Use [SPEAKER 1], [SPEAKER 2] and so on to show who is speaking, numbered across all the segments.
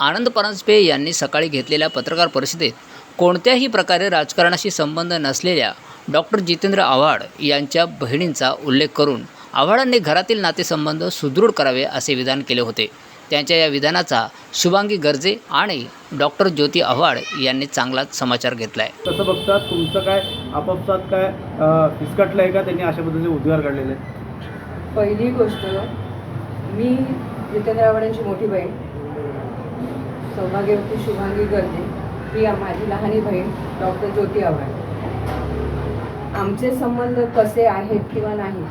[SPEAKER 1] आनंद परांजपे यांनी सकाळी घेतलेल्या पत्रकार परिषदेत कोणत्याही प्रकारे राजकारणाशी संबंध नसलेल्या डॉक्टर जितेंद्र आव्हाड यांच्या बहिणींचा उल्लेख करून आव्हाडांनी घरातील नातेसंबंध सुदृढ करावे असे विधान केले होते. त्यांच्या या विधानाचा शुभांगी गर्जे आणि डॉक्टर ज्योती आव्हाड यांनी चांगलाच समाचार घेतला आहे
[SPEAKER 2] कसं बघतात तुमचं काय आपापसात काय फिसकटलं आहे का त्यांनी अशा पद्धतीचे उद्गार काढलेले?
[SPEAKER 3] पहिली गोष्ट मी जितेंद्र आव्हाडांची मोठी बहीण. सौभाग्यवती शुभांगी गर्जे ही माझी लहानी बहीण डॉक्टर ज्योती आव्हाड. आमचे संबंध कसे आहेत किंवा नाही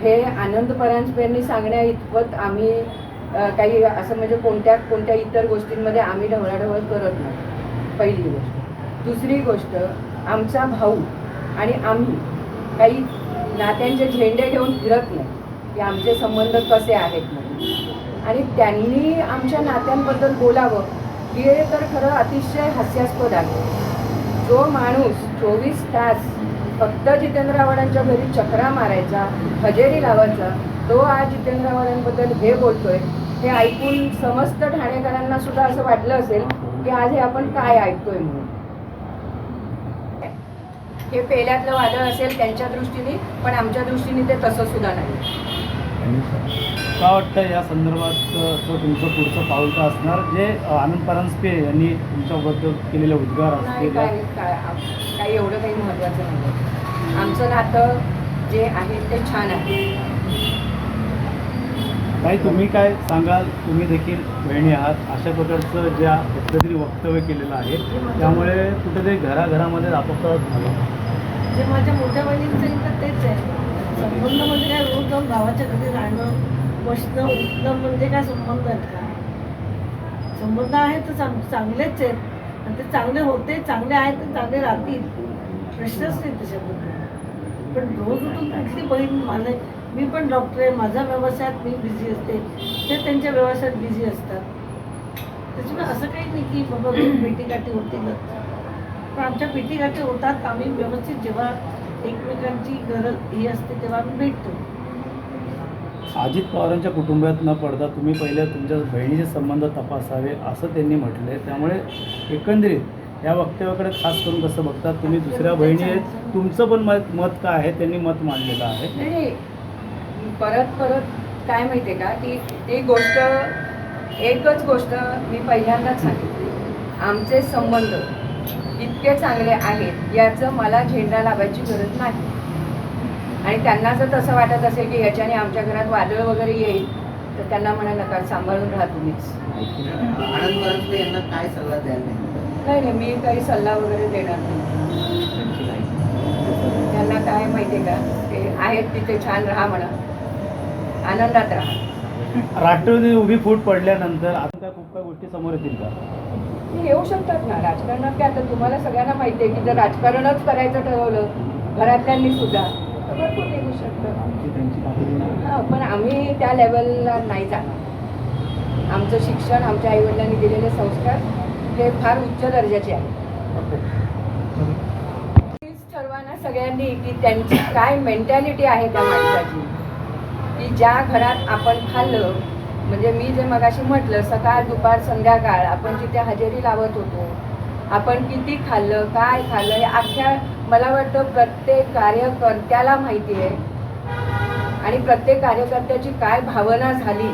[SPEAKER 3] हे आनंद परांजपेंनी सांगण्या इतपत आम्ही काही असं म्हणजे कोणत्या कोणत्या इतर गोष्टींमध्ये आम्ही ढवळाढवळ करत नाही पहिली गोष्ट. दुसरी गोष्ट आमचा भाऊ आणि आम्ही काही नात्यांचे झेंडे घेऊन फिरत नाही की आमचे संबंध कसे आहेत? आणि त्यांनी आमच्या नात्यांबद्दल बोलावं हे तर खरं अतिशय हास्यास्पद आहे. जो माणूस चोवीस तास फक्त जितेंद्र आव्हाडांच्या घरी चक्रा मारायचा हजेरी लावायचा तो आज जितेंद्र आव्हाडांबद्दल हे बोलतोय हे ऐकून समस्त ठाणेकरांना सुद्धा असं वाटलं असेल की आज हे आपण काय ऐकतोय म्हणून. हे पेल्यातलं वादळ असेल त्यांच्या दृष्टीने पण आमच्या दृष्टीने ते तसं सुद्धा नाही.
[SPEAKER 2] का वाटतं या संदर्भात तुमचं पुढचं पाऊल का असणार? जे आनंद परांजपे यांनी तुमच्याबद्दल केलेले उद्गार असतील.
[SPEAKER 3] काय काय काही एवढं काही महत्त्वाचं नाही आमचं नातं जे आहे ते छान आहे.
[SPEAKER 2] काही तुम्ही काय सांगाल? तुम्ही देखील बहिणी आहात. अशा प्रकारचं ज्या कुठलं वक्तव्य केलेलं आहे त्यामुळे कुठेतरी घराघरामध्ये आपापसात झालं.
[SPEAKER 4] जे माझ्या मोठ्या बहिणींचं तेच आहे. संबंध म्हणजे काय रोज जाऊन गावाच्या घरी राहणं बसणं उठणं म्हणजे काय संबंध आहेत का? संबंध आहेत तर चांगलेच आहेत. आणि ते चांगले होते चांगले आहेत तर चांगले राहतील. प्रश्नच नाही त्याच्याबद्दल पण रोज उठून कुठली बहीण मला मी पण डॉक्टर आहे माझ्या व्यवसायात मी बिझी असते. ते त्यांच्या व्यवसायात बिझी असतात. त्याच्यामुळे असं काही नाही की बाबा रोज भेटीगाठी होतीलच. पण आमच्या भेटीगाठी होतात आम्ही व्यवस्थित जेव्हा एकमेकांची गरज ही असते तेव्हा आम्ही भेटतो.
[SPEAKER 2] अजित पवारांच्या कुटुंबात न पडता तुम्ही पहिले तुमच्या बहिणीचे संबंध तपासावे असं त्यांनी म्हटलं आहे त्यामुळे एकंदरीत या वक्तव्याकडे खास करून कसं बघतात तुम्ही दुसऱ्या बहिणी आहेत तुमचं पण मत मत काय आहे? त्यांनी मत मांडलेलं आहे.
[SPEAKER 3] परत परत काय माहिती आहे का? ती ती गोष्ट एकच गोष्ट मी पहिल्यांदाच सांगितली. आमचे संबंध. इतके चांगले आहेत याचं मला झेंडा लावायची गरज नाही. आणि त्यांना जर तसं वाटत असेल की ह्याच्याने आमच्या घरात वादळ वगैरे येईल तर त्यांना म्हणा नका सांभाळून राहा तुम्हीच.
[SPEAKER 5] आनंद यांना काय सल्ला द्याल नाही?
[SPEAKER 3] नाही नाही मी काही सल्ला वगैरे देणार नाही. त्यांना काय माहिती आहे का? ते आहेत तिथे छान राहा म्हणा. आनंदात राहा.
[SPEAKER 2] राष्ट्रवादी उभी फूट पडल्यानंतर आता काय खूप काही गोष्टी समोर येतील का?
[SPEAKER 3] ते येऊ शकतात ना. राजकारणात काय आता तुम्हाला सगळ्यांना माहिती आहे की जर राजकारणच करायचं ठरवलं घरातल्यांनी सुद्धा तर भरपूर निघू शकतं. हां पण आम्ही त्या लेवलला नाही जात आमचं शिक्षण आमच्या आईवडिलांनी दिलेले संस्कार हे फार उच्च दर्जाचे आहे ठरवा ना सगळ्यांनी की त्यांची काय मेंटॅलिटी आहे त्या माणसाची. की ज्या घरात आपण खाल्लं म्हणजे मी जे मगाशी म्हटलं सकाळ दुपार संध्याकाळ आपण जिथे हजेरी लावत होतो आपण किती खाल्लं काय खाल्लं हे अख्ख्या मला वाटतं प्रत्येक कार्यकर्त्याला माहिती आहे. आणि प्रत्येक कार्यकर्त्याची काय भावना झाली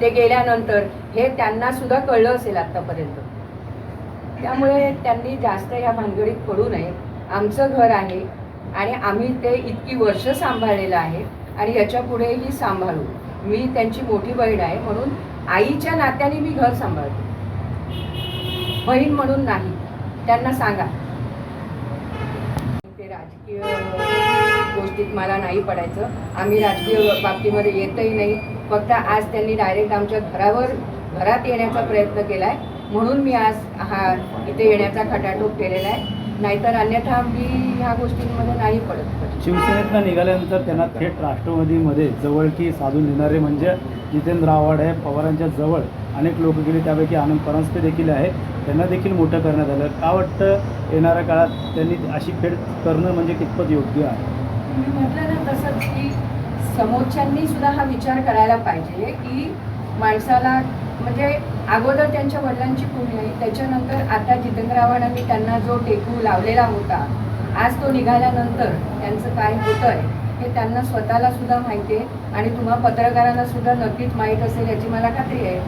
[SPEAKER 3] ते गेल्यानंतर हे त्यांना सुद्धा कळलं असेल आत्तापर्यंत. त्यामुळे त्यांनी जास्त ह्या भानगडीत पडू नये. आमचं घर आहे आणि आम्ही ते इतकी वर्ष सांभाळलेलं आहे आणि याच्या पुढेही सांभाळू. मी त्यांची मोठी बहीण आहे म्हणून आईच्या नात्याने मी घर सांभाळते. बहीण म्हणून नाही त्यांना सांगा. ते राजकीय गोष्टीत मला नाही पडायचं. आम्ही राजकीय बाबतीमध्ये येतही नाही. फक्त आज त्यांनी डायरेक्ट आमच्या घरावर घरात येण्याचा प्रयत्न केला आहे म्हणून मी आज हा इथे येण्याचा खटाटोप केलेला आहे. नाहीतर अन्यथा मी ह्या गोष्टींमध्ये नाही पडत.
[SPEAKER 2] शिवसेनेतनं निघाल्यानंतर त्यांना थेट राष्ट्रवादीमध्ये जवळकी साधून देणारे म्हणजे जितेंद्र आव्हाड आहे पवारांच्या जवळ अनेक लोक गेले त्यापैकी आनंद परांजपे देखील आहे. त्यांना देखील मोठं करण्यात आलं. का वाटतं येणाऱ्या काळात त्यांनी अशी फेड करणं म्हणजे कितपत योग्य आहे?
[SPEAKER 3] मी म्हटलं ना तसंच की समोरच्यांनी सुद्धा हा विचार करायला पाहिजे की माणसाला म्हणजे अगोदर त्यांच्या वडिलांची पूर्ण आहे त्याच्यानंतर आता जितेंद्र आव्हाडांनी त्यांना जो टेकू लावलेला होता आज तो निघाल्यानंतर त्यांचं काय होतं आहे हे त्यांना स्वतःला सुद्धा माहिती आहे. आणि तुम्हा पत्रकारांना सुद्धा नक्कीच माहीत असेल याची मला खात्री आहे.